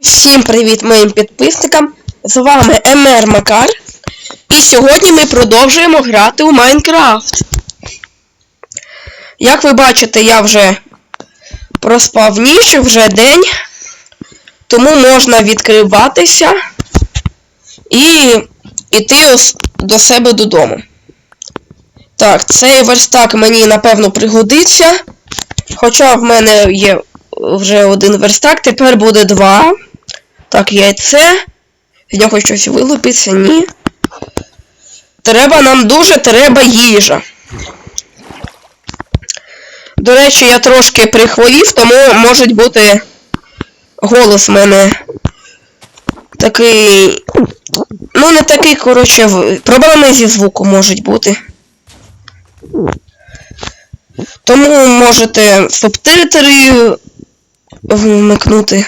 Всім привіт моїм підписникам! З вами МР Макар. І сьогодні ми продовжуємо грати у Майнкрафт. Як ви бачите, я вже проспав ніч, вже день. Тому можна відкриватися і йти до себе додому. Так, цей верстак мені напевно пригодиться. Хоча в мене є вже один верстак, тепер буде два. Так, яйце. З нього щось вилупиться, ні. Треба нам дуже треба їжа. До речі, я трошки прихворів, тому може бути голос в мене такий. Ну, не такий, коротше, проблеми зі звуком можуть бути. Тому можете субтитри вмикнути.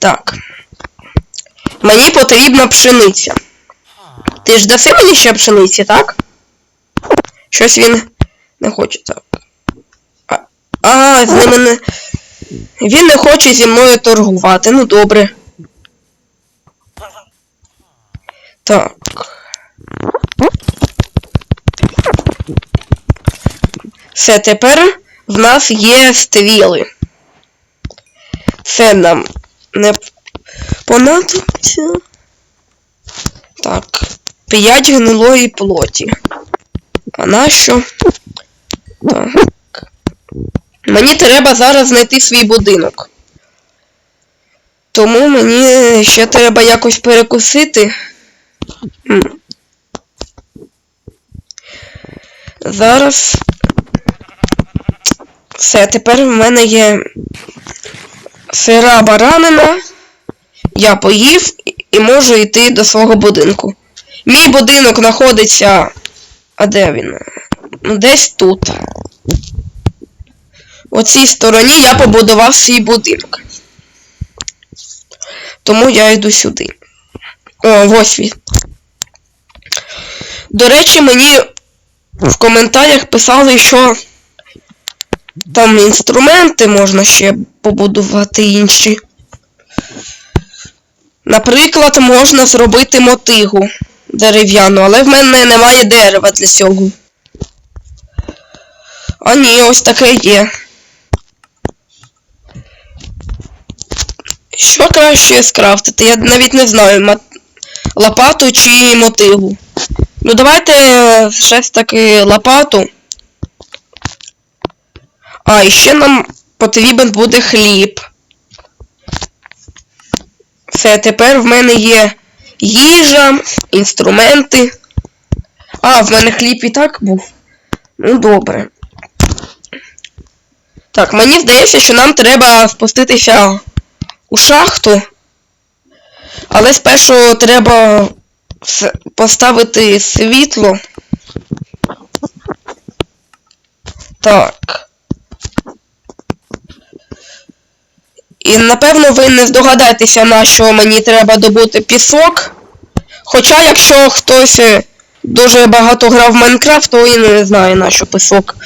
Так. Мені потрібна пшениця. Ти ж даси мені ще пшениці, так? Щось він не хоче так. А, а з ними не. Він не хоче зі мною торгувати. Ну добре. Так. Все, тепер в нас є стріли. Це нам не понадобиться. Так. 5 гнилої плоті. А нащо? Так. Мені треба зараз знайти свій будинок. Тому мені ще треба якось перекусити. Зараз. Все, тепер в мене є сира баранина. Я поїв і можу йти до свого будинку. Мій будинок знаходиться. А де він? Ну, десь тут. У цій стороні я побудував свій будинок. Тому я йду сюди. О, ось він. До речі, мені в коментарях писали, що там інструменти можна ще побудувати інші. Наприклад, можна зробити мотигу дерев'яну, але в мене немає дерева для цього. А ні, ось таке є. Що краще скрафтити? Я навіть не знаю, лопату чи мотигу. Ну давайте е, щось таки лопату. А, і ще нам потрібен буде хліб. Все, тепер в мене є їжа, інструменти. А, в мене хліб і так був. Ну, добре. Так, мені здається, що нам треба спуститися у шахту. Але спершу треба поставити світло. Так. І напевно ви не здогадаєтеся, на що мені треба добути пісок. Хоча, якщо хтось е, дуже багато грав в Майнкрафт, то і не знає на що пісок.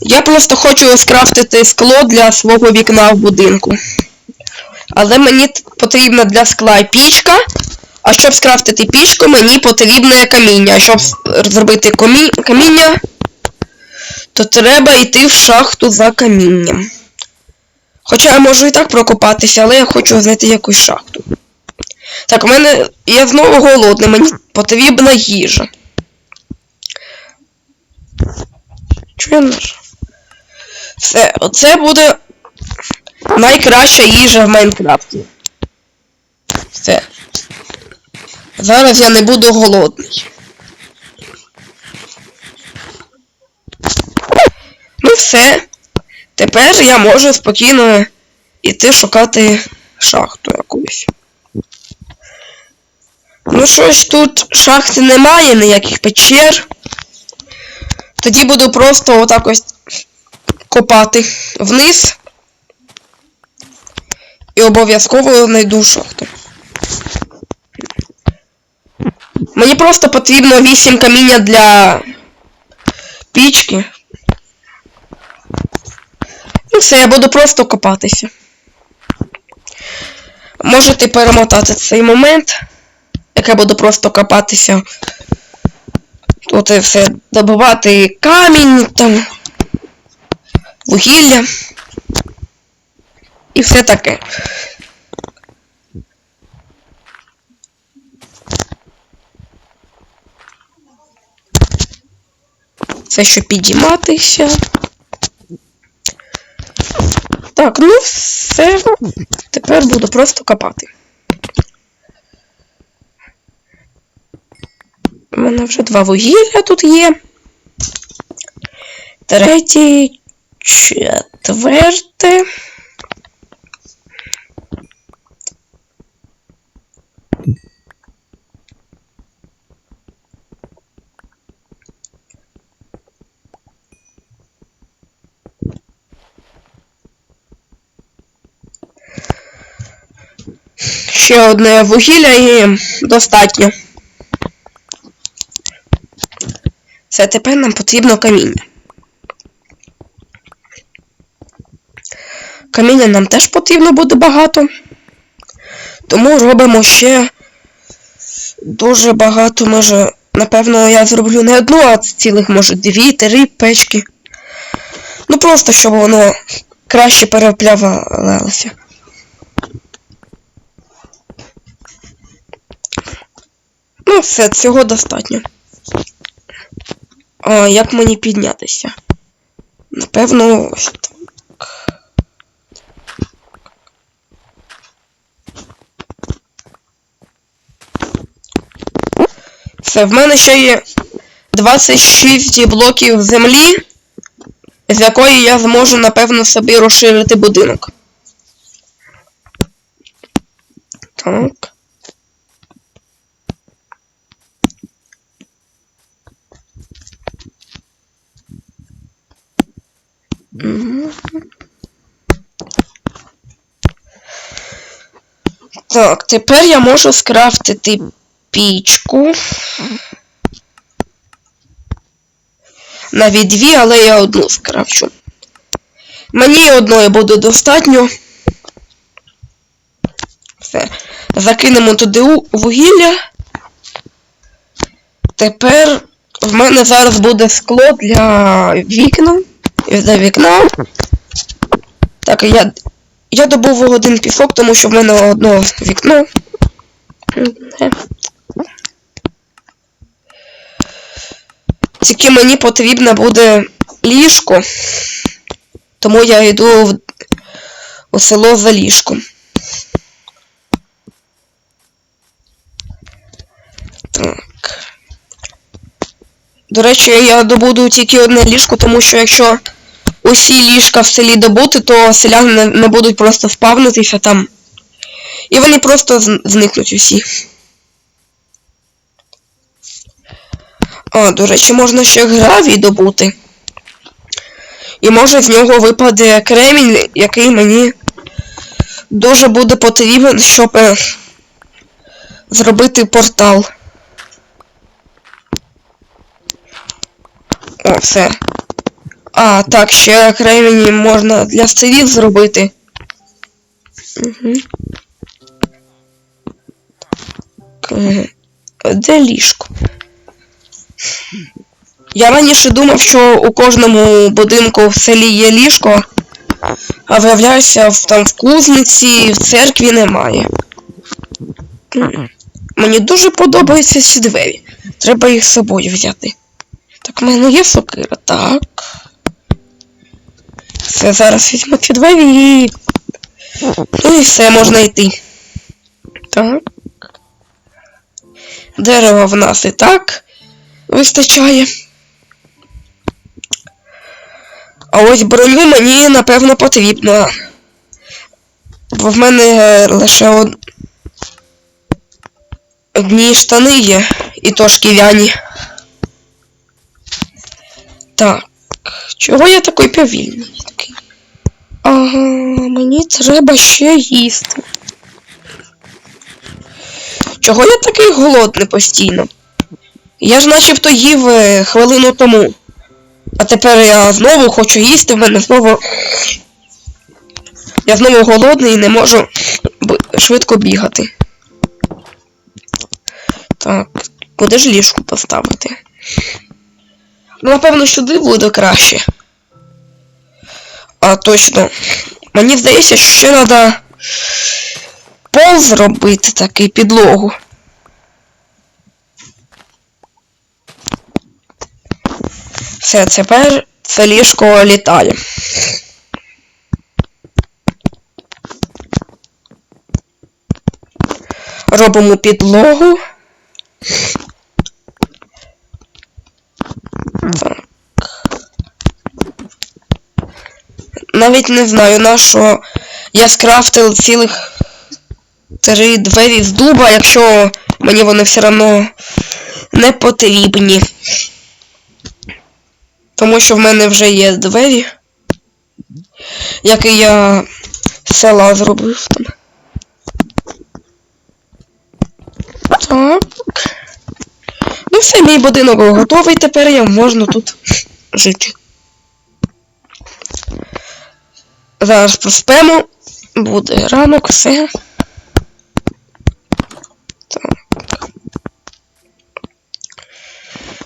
Я просто хочу скрафтити скло для свого вікна в будинку. Але мені потрібна для скла пічка. А щоб скрафтити пічку, мені потрібне каміння. А щоб зробити каміння, то треба йти в шахту за камінням. Хоча я можу і так прокопатися, але я хочу знайти якусь шахту. Так, у мене. Я знову голодний, мені потрібна їжа. Чого я нажав? Все, оце буде найкраща їжа в Майнкрафті. Все. Зараз я не буду голодний. Ну все. Тепер я можу спокійно іти шукати шахту якусь. Ну що ж тут шахти немає, ніяких печер. Тоді буду просто отак ось копати вниз. І обов'язково знайду шахту. Мені просто потрібно 8 каміння для пічки. І все, я буду просто копатися. Можете перемотати цей момент, як я буду просто копатися. Тут і все добувати камінь, там, вугілля. І все таке. Це що підійматися. Так, ну все. Тепер буду просто копати. У мене вже два вугілля тут є. Третє, четверте. Ще одне вугілля і достатньо. Все, тепер нам потрібно каміння. Каміння нам теж потрібно буде багато. Тому робимо ще дуже багато, може, напевно, я зроблю не одну, а цілих, може, дві, три печки. Ну просто, щоб воно краще переплавалося. Ну, все, цього достатньо. А як мені піднятися? Напевно, ось так. Все, в мене ще є 26 блоків землі, з якої я зможу, напевно, собі розширити будинок. Так. Так, тепер я можу скрафтити пічку. Навіть дві, але я одну скрафчу. Мені одної буде достатньо. Все. Закинемо туди вугілля. Тепер в мене зараз буде скло для вікна. Для вікна. Так, я. Я добув один пісок, тому що в мене одно вікно. Тільки мені потрібно буде ліжко. Тому я йду в, у село за ліжком. Так. До речі, я добуду тільки одне ліжко, тому що якщо усі ліжка в селі добути, то селяни не, будуть просто спавнитися там. І вони просто зникнуть усі. А, до речі, можна ще гравій добути. І може з нього випаде кремінь, який мені дуже буде потрібен, щоб е, зробити портал. О, все. А, так, ще кремінь можна для сирів зробити. Угу. Де ліжко? Я раніше думав, що у кожному будинку в селі є ліжко, а виявляється, там в кузниці, в церкві немає. Мені дуже подобаються ці двері. Треба їх з собою взяти. Так, в мене є сокира, так. Все, зараз візьму ці двері. Ну і все, можна йти. Так. Дерева в нас і так вистачає. А ось броню мені, напевно, потрібно. Бо в мене е, лише од... одні штани є, і то шкіряні. Так. Чого я такий повільний? Такий? Ага, мені треба ще їсти. Чого я такий голодний постійно? Я ж начебто їв е, хвилину тому. А тепер я знову хочу їсти, в мене знову Я знову голодний і не можу швидко бігати. Так, куди ж ліжку поставити? Ну, напевно, сюди буде краще. А точно. Мені здається, що ще треба пол зробити такий підлогу. Все, тепер це ліжко літає. Робимо підлогу. Так. Навіть не знаю, на що я скрафтив цілих три двері з дуба, якщо мені вони все одно не потрібні. Тому що в мене вже є двері, які я села зробив там. Так. Все, мій будинок готовий, тепер я можна тут жити. Зараз поспемо. Буде ранок, все. Так.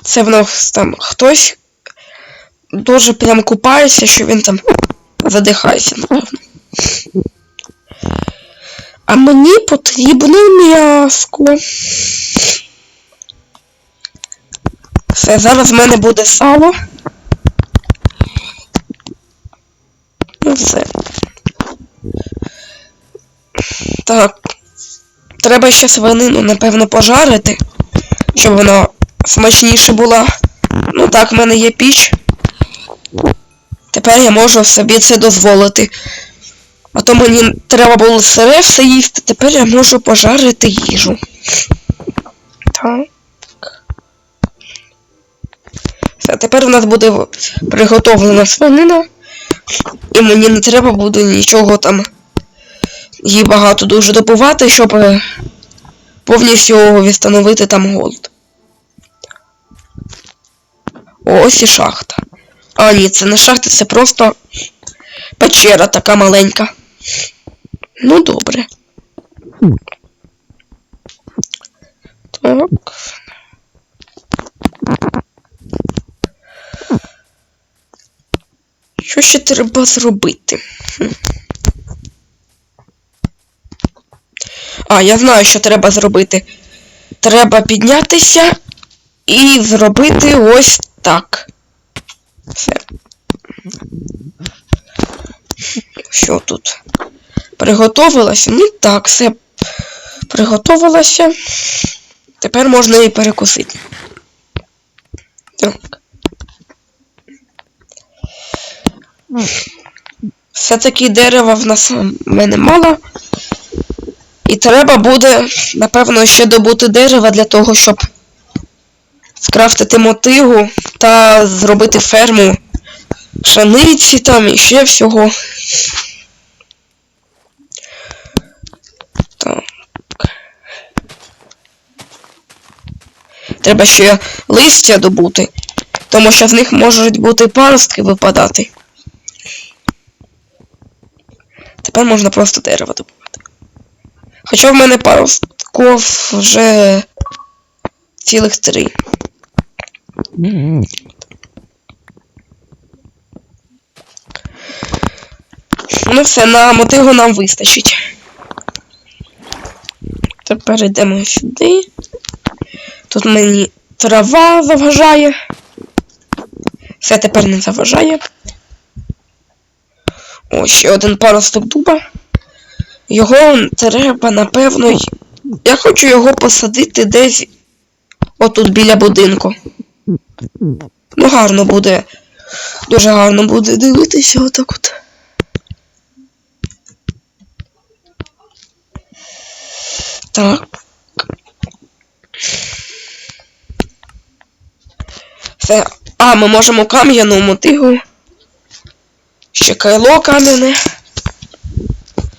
Це в нас там хтось дуже прям купається, що він там задихається, напевно. А мені потрібно м'яско. Все, зараз в мене буде сало. Ну все. Так. Треба ще свинину, напевно, пожарити, щоб вона смачніше була. Ну так, в мене є піч. Тепер я можу собі це дозволити. А то мені треба було сире все їсти, тепер я можу пожарити їжу. Так. Все, тепер у нас буде приготовлена свинина. І мені не треба буде нічого там їй багато дуже добувати, щоб е, повністю відстановити там голод. Ось і шахта. А, ні, це не шахта, це просто печера така маленька. Ну, добре. Що треба зробити? А, я знаю, що треба зробити. Треба піднятися і зробити ось так. Все. Що тут? Приготовилася? Ну так, все приготовилася. Тепер можна і перекусити. Так. Все-таки дерева в нас в мене мало. І треба буде, напевно, ще добути дерева для того, щоб скрафтити мотигу та зробити ферму пшениці там і ще всього. Так. Треба ще листя добути, тому що з них можуть бути паростки випадати. Тепер можна просто дерево добувати. Хоча в мене паростков вже цілих три. Ну все, на мотигу нам вистачить. Тепер йдемо сюди. Тут мені трава заважає. Все тепер не заважає. О, ще один паросток дуба. Його треба, напевно. Я хочу його посадити десь отут біля будинку. Ну, гарно буде. Дуже гарно буде дивитися отак от. Так. Все. А, ми можемо кам'яну мотигу. Ще кайло кам'яне.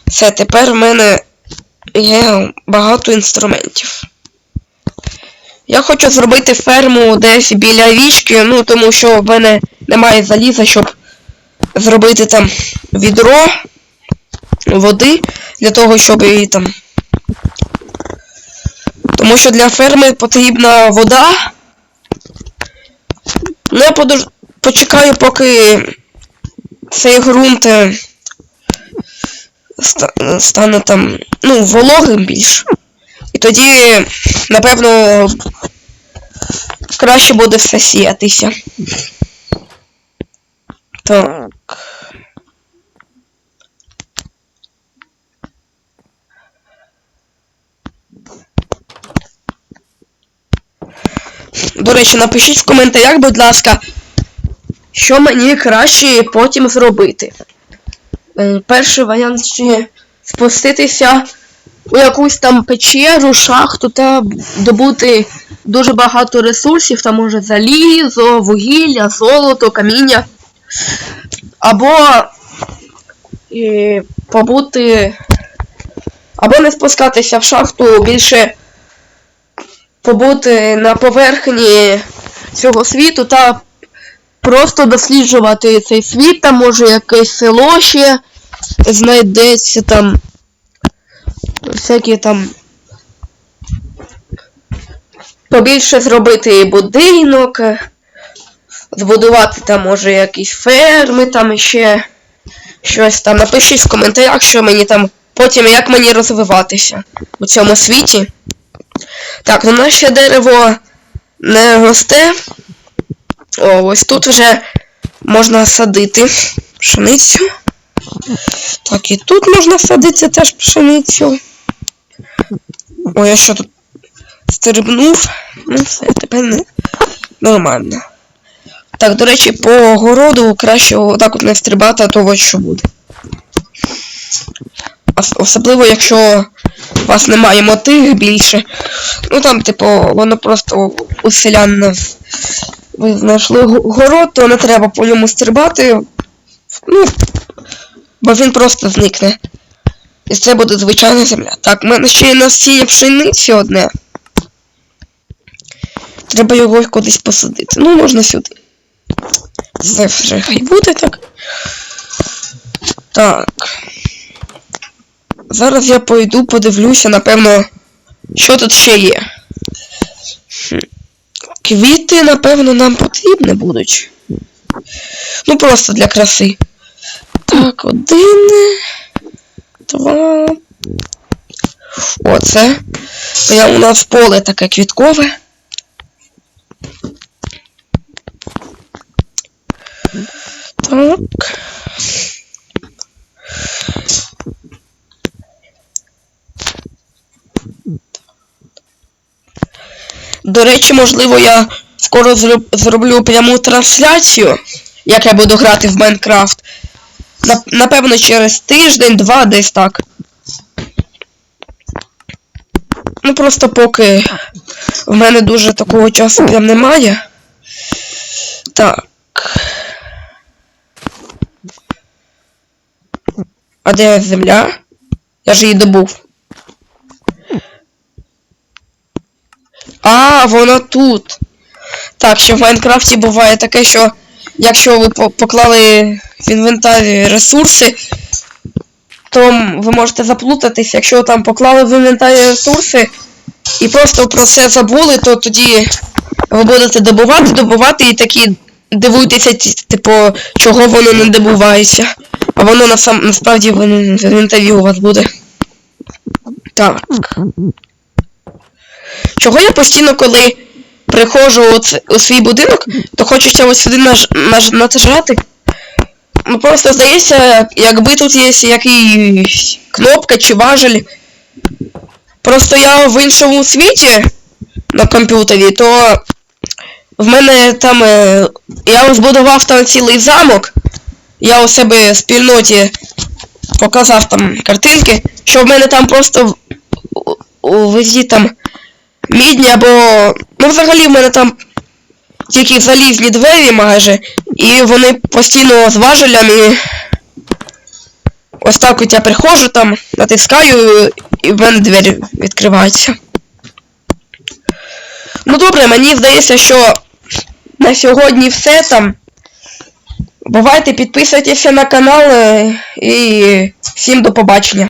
Все, тепер в мене є багато інструментів. Я хочу зробити ферму десь біля річки, ну тому що в мене немає заліза, щоб зробити там відро. води для того, щоб її там. Тому що для ферми потрібна вода. Ну, я подож... почекаю, поки цей ґрунт е, стане там, ну, вологим більш. І тоді, напевно, краще буде все сіятися. Так. До речі, напишіть в коментарях, будь ласка, що мені краще потім зробити. Е, Перший варіант ще спуститися у якусь там печеру, шахту та добути дуже багато ресурсів, там може залізо, вугілля, золото, каміння. Або е, побути. Або не спускатися в шахту, більше побути на поверхні цього світу та просто досліджувати цей світ, там може якесь село ще знайдеться там всякі там побільше зробити будинок, збудувати там може якісь ферми, там ще щось там. Напишіть в коментарях, що мені там потім як мені розвиватися у цьому світі. Так, ну наше дерево не росте. О, ось тут вже можна садити пшеницю. Так, і тут можна садити теж пшеницю. Ой, я що тут стрибнув? Ну все, тепер не нормально. Так, до речі, по городу краще отак от не стрибати, а то ось що буде. Особливо, якщо у вас немає мотив більше. Ну там, типу, воно просто у селян ви знайшли го- город, то не треба по ньому стрибати. Ну, бо він просто зникне. І це буде звичайна земля. Так, в мене ще є насіння пшениці одне. Треба його кудись посадити. Ну, можна сюди. Це вже хай буде так. Так. Зараз я пойду подивлюся, напевно, що тут ще є. Квіти, напевно, нам потрібні будуть. Ну, просто для краси. Так, один. Два. Оце. Прямо у нас поле таке квіткове. Так. До речі, можливо, я скоро зроб- зроблю пряму трансляцію, як я буду грати в Майнкрафт. Нап- Напевно, через тиждень, два, десь так. Ну просто поки в мене дуже такого часу прям немає. Так. А де земля? Я ж її добув. А, вона тут. Так, ще в Майнкрафті буває таке, що якщо ви поклали в інвентарі ресурси, то ви можете заплутатись, якщо там поклали в інвентарі ресурси і просто про це забули, то тоді ви будете добувати, добувати і такі дивуєтеся, ті- типу, чого воно не добувається. А воно насправді в інвентарі у вас буде. Так. Чого я постійно, коли приходжу у, у свій будинок, то хочеться ось сюди наж, наж, нажати. Ну просто здається, якби тут є якийсь кнопка чи важель. Просто я в іншому світі на комп'ютері, то в мене там. е, Я збудував там цілий замок. Я у себе в спільноті показав там картинки, що в мене там просто в- у, у везі там мідні або. Ну, взагалі в мене там тільки залізні двері майже, і вони постійно з важелями. Ось так от я приходжу там, натискаю, і в мене двері відкриваються. Ну добре, мені здається, що на сьогодні все там. Бувайте, підписуйтеся на канал е, і всім до побачення.